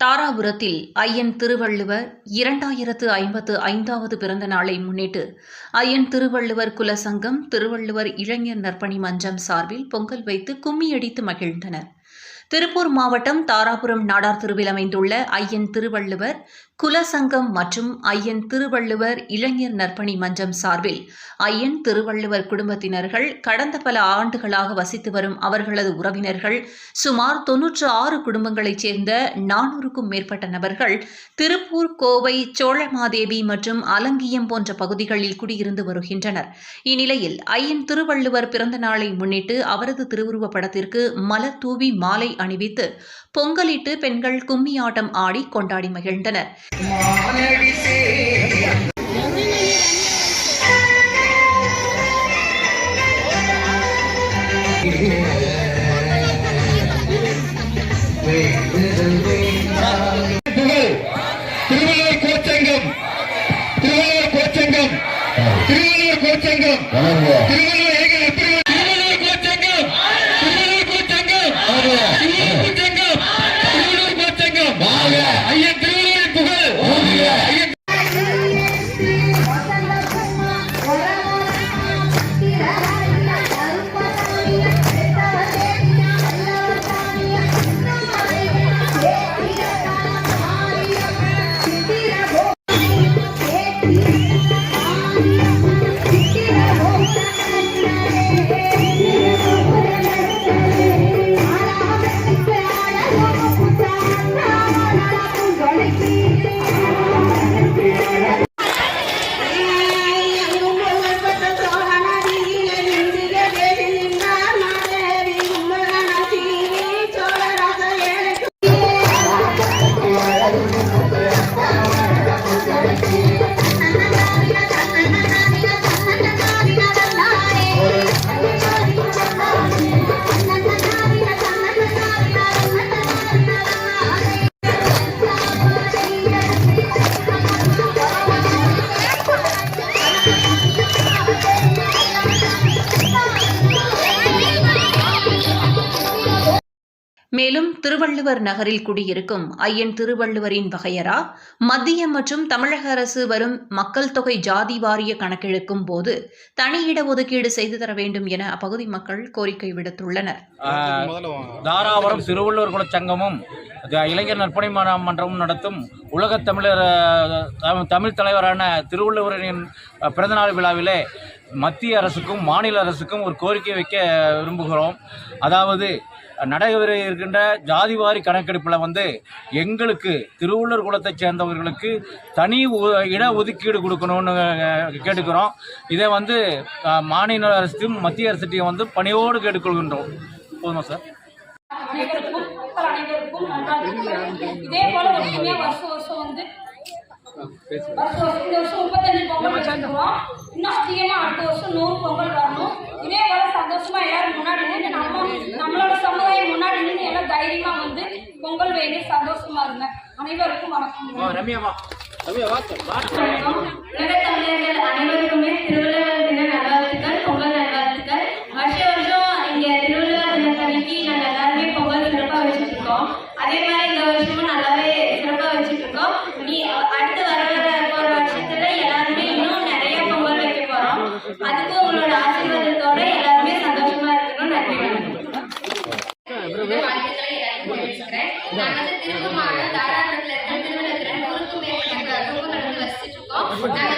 தாராபுரத்தில் ஐயன் திருவள்ளுவர் இரண்டாயிரத்து ஐம்பத்து ஐந்தாவது பிறந்த நாளை முன்னிட்டு ஐயன் திருவள்ளுவர் குலசங்கம் திருவள்ளுவர் இளைஞர் நற்பணி மன்றம் சார்பில் பொங்கல் வைத்து கும்மியடித்து மகிழ்ந்தனர். திருப்பூர் மாவட்டம் தாராபுரம் நாடார் திருவில் அமைந்துள்ள ஐயன் திருவள்ளுவர் குலசங்கம் மற்றும் ஐயன் திருவள்ளுவர் இளைஞர் நற்பணி மன்றம் சார்பில் ஐயன் திருவள்ளுவர் குடும்பத்தினர்கள் கடந்த பல ஆண்டுகளாக வசித்து வரும் அவர்களது உறவினர்கள் சுமார் தொன்னூற்று ஆறு குடும்பங்களைச் சேர்ந்த நானூறுக்கும் மேற்பட்ட நபர்கள் திருப்பூர் கோவை சோழமாதேவி மற்றும் அலங்கியம் போன்ற பகுதிகளில் குடியிருந்து வருகின்றனர். இந்நிலையில் ஐயன் திருவள்ளுவர் பிறந்த நாளை முன்னிட்டு அவரது திருவுருவப் படத்திற்கு மலர் தூவி மாலை அணிவித்து பொங்கலிட்டு பெண்கள் கும்மி ஆட்டம் ஆடி கொண்டாடி மகிழ்ந்தனர் திருவள்ளுவர் கோச்சங்கம். திருவள்ளுவர் கோச்சங்கம். திருவள்ளுவர் கோச்சங்கம். திருவள்ளுவர் மேலும் திருவள்ளுவர் நகரில் குடியிருக்கும் ஐயன் திருவள்ளுவரின் வகையரா மத்திய மற்றும் தமிழக அரசு வரும் மக்கள் தொகை ஜாதி வாரிய கணக்கெடுக்கும் போது தனி இட ஒதுக்கீடு செய்து தர வேண்டும் என அப்பகுதி மக்கள் கோரிக்கை விடுத்துள்ளனர். தாராபுரம் திருவள்ளுவர் குல சங்கமும் இளைஞர் நற்பணி மன்றமும் நடத்தும் உலக தமிழர் தமிழ் தலைவரான திருவள்ளுவரின் பிறந்தநாள் விழாவிலே மத்திய அரசுக்கும் மாநில அரசுக்கும் ஒரு கோரிக்கை வைக்க விரும்புகிறோம். அதாவது நடைபெற இருக்கின்ற ஜாதிவாரி கணக்கெடுப்பில் வந்து எங்களுக்கு திருவள்ளுவர் குலத்தைச் சேர்ந்தவர்களுக்கு தனி இட ஒதுக்கீடு கொடுக்கணும்னு கேட்டுக்கிறோம். இதை வந்து மாநில அரசுக்கும் மத்திய அரசுட்டையும் வந்து பணியோடு கேட்டுக்கொள்கின்றோம். போதுமா சார்? இதே போல வருஷம் வருஷம் வந்து வருஷம் வருஷம் இந்த வருஷம் முப்பத்தஞ்சு பொங்கல் வச்சிருக்கோம் இன்னும் அதிகமா அடுத்த வருஷம் நூறு பொங்கல் வரணும். இதே போல சந்தோஷமா எல்லாரும் முன்னாடி நின்று நம்ம நம்மளோட சமுதாயம் முன்னாடி நின்று எல்லாம் தைரியமா வந்து பொங்கல் வைங்க சந்தோஷமா இருங்க. அனைவருக்கும் வணக்கம். தமிழர்கள் அனைவருக்குமே திருவள்ளுவர் தின நல்வாழ்த்துக்கள். Yeah.